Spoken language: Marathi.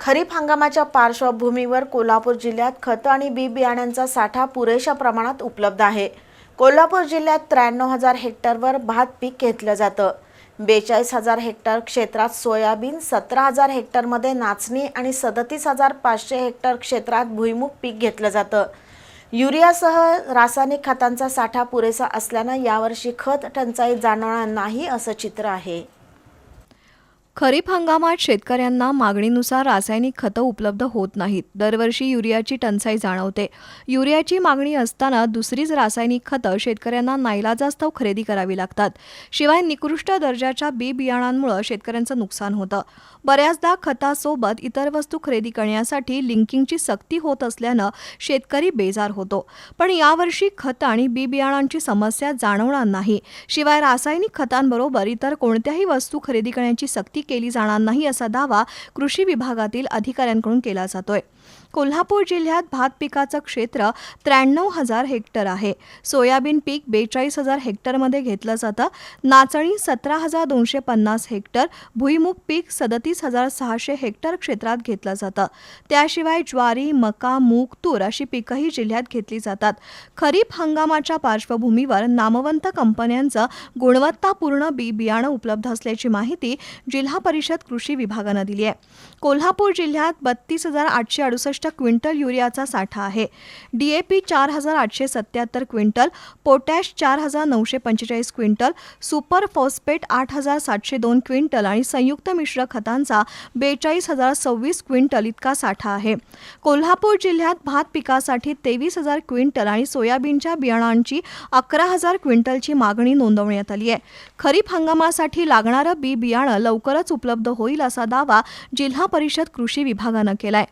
खरीप हंगामाच्या पार्श्वभूमीवर कोल्हापूर जिल्ह्यात खतं आणि बी बियाण्यांचा साठा पुरेशा प्रमाणात उपलब्ध आहे. कोल्हापूर जिल्ह्यात त्र्याण्णव हजार हेक्टरवर भात पीक घेतलं जातं. बेचाळीस हजार हेक्टर क्षेत्रात सोयाबीन सतरा हजार हेक्टरमध्ये नाचणी आणि सदतीस हजार पाचशे हेक्टर क्षेत्रात भुईमुग पीक घेतलं जातं. युरियासह रासायनिक खतांचा साठा पुरेसा असल्यानं यावर्षी खत टंचाई जाणवणार नाही असं चित्र आहे. खरीप हंगामात शेतकऱ्यांना मागणीनुसार रासायनिक खतं उपलब्ध होत नाहीत. दरवर्षी युरियाची टंचाई जाणवते. युरियाची मागणी असताना दुसरीच रासायनिक खतं शेतकऱ्यांना नाईलाजास्तव खरेदी करावी लागतात. शिवाय निकृष्ट दर्जाच्या बी बियाणांमुळे शेतकऱ्यांचं नुकसान होतं. बऱ्याचदा खतासोबत इतर वस्तू खरेदी करण्यासाठी लिंकिंगची सक्ती होत असल्यानं शेतकरी बेजार होतो. पण यावर्षी खतं आणि बी बियाणांची समस्या जाणवणार नाही. शिवाय रासायनिक खतांबरोबर इतर कोणत्याही वस्तू खरेदी करण्याची सक्ती केली जाणार नाही असा दावा कृषी विभागातील अधिकाऱ्यांकडून केला जातोय. कोल्हापूर जिल्ह्यात भात पिकाचं क्षेत्र त्र्याण्णव हजार हेक्टर आहे. सोयाबीन पीक बेचाळीस हजार हेक्टरमध्ये घेतलं जातं. नाचणी सतरा हजार दोनशे पन्नास हेक्टर भुईमुग पीक सदतीस हजार सहाशे हेक्टर क्षेत्रात घेतलं जातं. त्याशिवाय ज्वारी मका मूग तूर अशी पिकंही जिल्ह्यात घेतली जातात. खरीप हंगामाच्या पार्श्वभूमीवर नामवंत कंपन्यांचं गुणवत्तापूर्ण बी बियाणं उपलब्ध असल्याची माहिती जिल्हा परिषद कृषी विभागानं दिली आहे. कोल्हापूर जिल्ह्यात बत्तीस हजार आठशे अडुसष्ट क्विंटल युरियाचा साठा आहे. डीएपी चार हजार आठशे सत्याहत्तर क्विंटल पोटॅश चार हजार नऊशे पंचेचाळीस क्विंटल सुपर फॉस्फेट आठ हजार सातशे दोन क्विंटल आणि संयुक्त मिश्र खतांचा बेचाळीस हजार सव्वीस क्विंटल इतका साठा आहे. कोल्हापूर जिल्ह्यात भात पिकासाठी तेवीस हजार क्विंटल आणि सोयाबीनच्या बियाणांची अकरा हजार क्विंटलची मागणी नोंदवण्यात आली आहे. खरीप हंगामासाठी लागणारं बी बियाणं लवकरच उपलब्ध होईल असा दावा जिल्हा परिषद कृषी विभागानं केलाय.